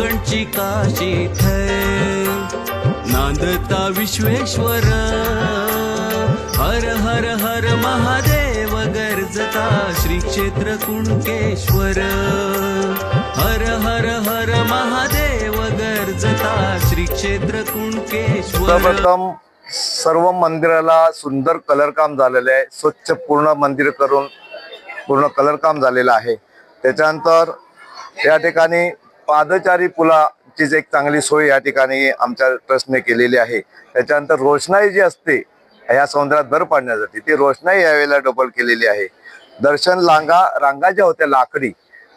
कोकणची काशी थै नांदता विश्वेश्वर. हर हर हर महादेव गर्जता श्री क्षेत्र कुणकेश्वर. हर हर हर महादेव गर्जता श्री क्षेत्र कुणकेश्वर सर्व मंदिराला सुंदर कलर काम झालेलं आहे. स्वच्छ पूर्ण मंदिर करून पूर्ण कलर काम झालेलं आहे. त्याच्यानंतर या ठिकाणी पादचारी पुलाची एक चांगली सोय या ठिकाणी आमच्या ट्रस्टने केलेली आहे त्याच्यानंतर रोषणाई जी असते ह्या समुद्रात भर पाडण्यासाठी ती रोषणाई यावेळेला डबल केलेली आहे. दर्शन लांगा रांगा ज्या होत्या लाकडी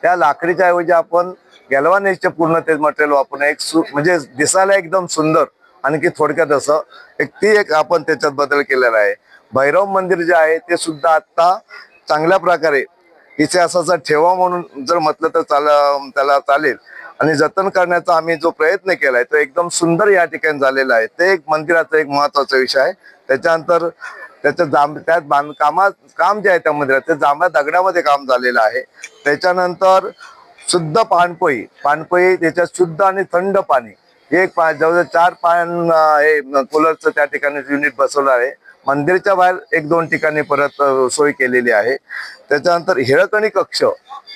त्या लाकडीच्या ऐवजी आपण गॅल्वानेजचे पूर्ण ते मटेरियल वापरून एक सु म्हणजे दिसायला एकदम सुंदर आणखी थोडक्यात असं एक ती एक आपण त्याच्यात बदल केलेला आहे. भैरव मंदिर जे आहे ते सुद्धा आत्ता चांगल्या प्रकारे इतिहासाचा ठेवा म्हणून जर म्हटलं तर चाल त्याला चालेल. आणि जतन करण्याचा आम्ही जो प्रयत्न केलाय तो एकदम सुंदर या ठिकाणी झालेला आहे. ते एक मंदिराचा एक महत्त्वाचा विषय आहे. त्याच्यानंतर त्याचं जांब त्यात बांधकामा काम जे आहे त्या मंदिरात ते जांभ्या दगडामध्ये काम झालेलं आहे. त्याच्यानंतर शुद्ध पाणपोई पाणपोई त्याच्यात शुद्ध आणि थंड पाणी. हे एक पा- जवळजवळ चार पान हे कूलरचं त्या ठिकाणी युनिट बसवलं आहे. मंदिरच्या बाहेर एक दोन ठिकाणी परत सोय केलेली आहे. त्याच्यानंतर हिरकणी कक्ष.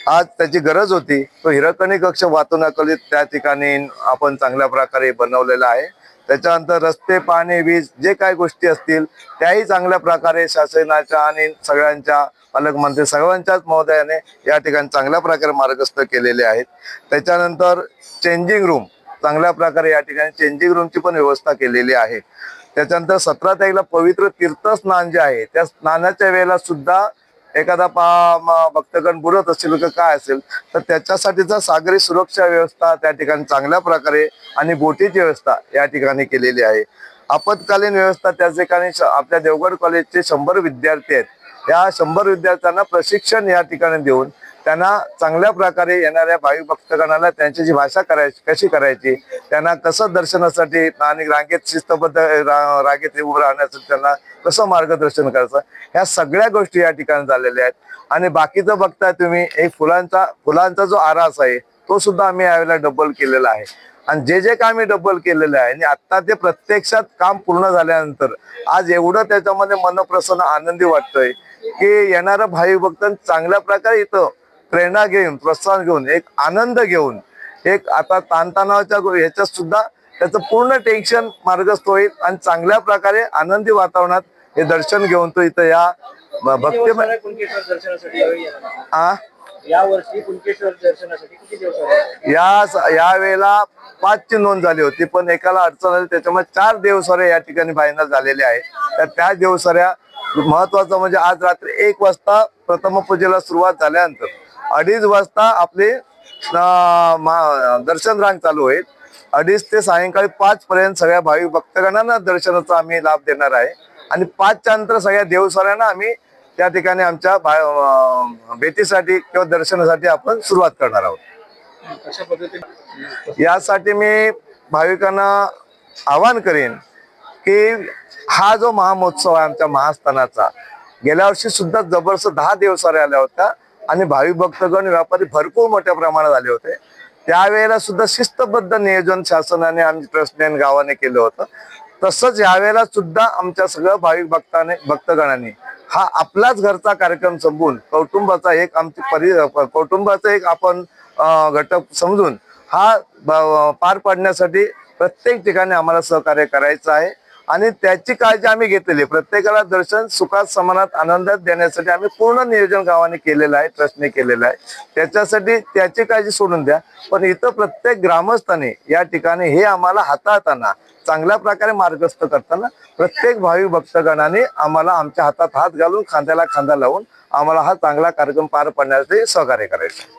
आज त्याची गरज होती. तो हिरकणी कक्ष वाचवण्याकरित त्या ठिकाणी आपण चांगल्या प्रकारे बनवलेला आहे. त्याच्यानंतर रस्ते पाणी वीज जे काही गोष्टी असतील त्याही चांगल्या प्रकारे शासनाच्या आणि सगळ्यांच्या पालकमंत्री सगळ्यांच्याच महोदयाने या ठिकाणी चांगल्या प्रकारे मार्गस्थ केलेले आहेत. त्याच्यानंतर चेंजिंग रूम चांगल्या प्रकारे या ठिकाणी चेंजिंग रूमची पण व्यवस्था केलेली आहे. त्याच्यानंतर सतरा तारीखला पवित्र तीर्थस्नान जे आहे त्या स्नानाच्या वेळेला सुद्धा एखादा पा भक्तगण बुडत असेल का काय असेल तर त्याच्यासाठीचा सागरी सुरक्षा व्यवस्था त्या ठिकाणी चांगल्या प्रकारे आणि बोटीची व्यवस्था या ठिकाणी केलेली आहे. आपत्कालीन व्यवस्था त्या ठिकाणी आपल्या देवगड कॉलेजचे शंभर विद्यार्थी आहेत. या शंभर विद्यार्थ्यांना प्रशिक्षण या ठिकाणी देऊन त्यांना चांगल्या प्रकारे येणाऱ्या भावी भक्तगणाला त्यांची जी भाषा करायची कशी करायची त्यांना कसं दर्शनासाठी आणि रांगेत शिस्तबद्ध रा- रांगेत उभं राहण्यासाठी त्यांना कसं मार्गदर्शन करायचं ह्या सगळ्या गोष्टी या ठिकाणी झालेल्या आहेत. आणि बाकीचं बघताय तुम्ही एक फुलांचा फुलांचा जो आरास आहे तो सुद्धा आम्ही यावेळेला डबल केलेला आहे. आणि जे जे काम डबल केलेलं आहे आणि आता ते प्रत्यक्षात काम पूर्ण झाल्यानंतर आज एवढं त्याच्यामध्ये मनप्रसन्न आनंदी वाटतोय की येणारं भाविक भक्त चांगल्या प्रकारे इथं प्रेरणा घेऊन प्रोत्साहन घेऊन एक आनंद घेऊन एक आता ताणतणावाच्या ह्याच्यात सुद्धा त्याचं पूर्ण टेन्शन मार्गस्थ होईल आणि चांगल्या प्रकारे आनंदी वातावरणात हे दर्शन घेऊन तो इथं या भक्ती या वेळेला पाचची नोंद झाली होती पण एकाला अडचण आली त्याच्यामुळे चार देवसऱ्या या ठिकाणी फायनल झालेले आहे. तर त्या देवसऱ्या महत्वाचं म्हणजे आज रात्री एक वाजता प्रथम पूजेला सुरुवात झाल्यानंतर अडीच वाजता आपले दर्शन रांग चालू होईल. अडीच ते सायंकाळी पाच पर्यंत सगळ्या भाविक भक्तगणांना दर्शनाचा आम्ही लाभ देणार आहे. आणि पाचच्या नंतर सगळ्या देवसऱ्यांना आम्ही त्या ठिकाणी आमच्या भेटीसाठी किंवा दर्शनासाठी आपण सुरुवात करणार आहोत. यासाठी मी भाविकांना आवाहन करेन की हा जो महामहोत्सव आहे आमच्या महास्थानाचा गेल्या वर्षी सुद्धा जबरदस्त दहा दिवसारे आल्या होत्या. आणि भाविक भक्तगण व्यापारी भरपूर मोठ्या प्रमाणात आले होते. त्यावेळेला सुद्धा शिस्तबद्ध नियोजन शासनाने आमच्या ट्रस्टने गावाने केलं होतं. तसंच यावेळेला सुद्धा आमच्या सगळ्या भाविक भक्ताने भक्तगणांनी हा आपलाच घरचा कार्यक्रम संपवून कौटुंबाचा एक आमची परि कौटुंबाचा एक आपण घटक समजून हा पार पाडण्यासाठी प्रत्येक ठिकाणी आम्हाला सहकार्य करायचं आहे. आणि त्याची काळजी आम्ही घेतलेली आहे. प्रत्येकाला दर्शन सुखात समानात आनंदात देण्यासाठी आम्ही पूर्ण नियोजन गावाने केलेलं आहे ट्रस्टने केलेलं आहे. त्याच्यासाठी त्याची काळजी सोडून द्या. पण इथं प्रत्येक ग्रामस्थाने या ठिकाणी हे आम्हाला हाताळताना चांगल्या प्रकारे मार्गस्थ करताना प्रत्येक भावी भक्तगणाने आम्हाला आमच्या हातात हात घालून खांद्याला खांदा लावून आम्हाला हा चांगला कार्यक्रम पार पाडण्यासाठी सहकार्य करायचं.